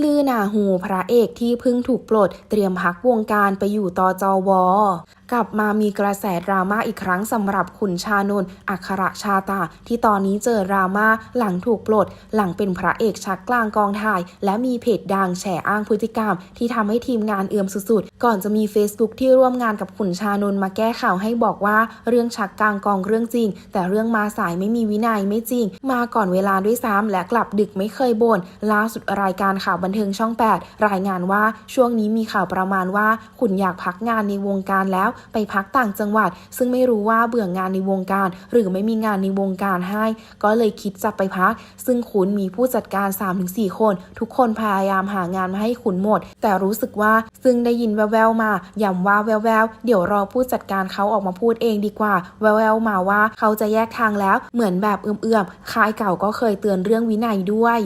ลือหนาหูพระเอกที่เพิ่งถูกปลดเตรียมพักวงการไปอยู่ตอจอว กลับมามีกระแสดราม่าอีกครั้งสำหรับขุนชานนท์อัครชาตา ที่ตอนนี้เจอดราม่าหลังถูกปลด หลังเป็นพระเอกชักกลางกองถ่าย และมีเพจดังแฉอ้างพฤติกรรม ที่ทำให้ทีมงานเอื่อมสุดๆ ก่อนจะมี Facebook ที่ร่วมงานกับขุนชานนท์มาแก้ข่าวให้บอกว่าเรื่องชักกลางกองเรื่องจริง แต่เรื่องมาสายไม่มีวินัยไม่จริง มาก่อนเวลาด้วยซ้ำและกลับดึกไม่เคยบ่นล่าสุดรายการข่าวบันเทิงช่อง 8 รายงานว่าช่วงนี้มีข่าวประมาณว่าขุนอยากพักงานในวงการแล้วไปพักต่างจังหวัด ซึ่งไม่รู้ว่าเบื่องานในวงการ หรือไม่มีงานในวงการให้ ก็เลยคิดจะไปพัก ซึ่งขุนมีผู้จัดการ 3-4 คน ทุกคนพยายามหางานมาให้ขุนหมด แต่รู้สึกว่าซึ่งได้ยินแววๆมาย้ำว่าแววๆเดี๋ยวรอผู้จัดการเขาออกมาพูดเองดีกว่า แววๆมาว่าเขาจะแยกทางแล้ว เหมือนแบบเอื่อมๆค่ายเก่าก็เคยเตือนเรื่องวินัยด้วย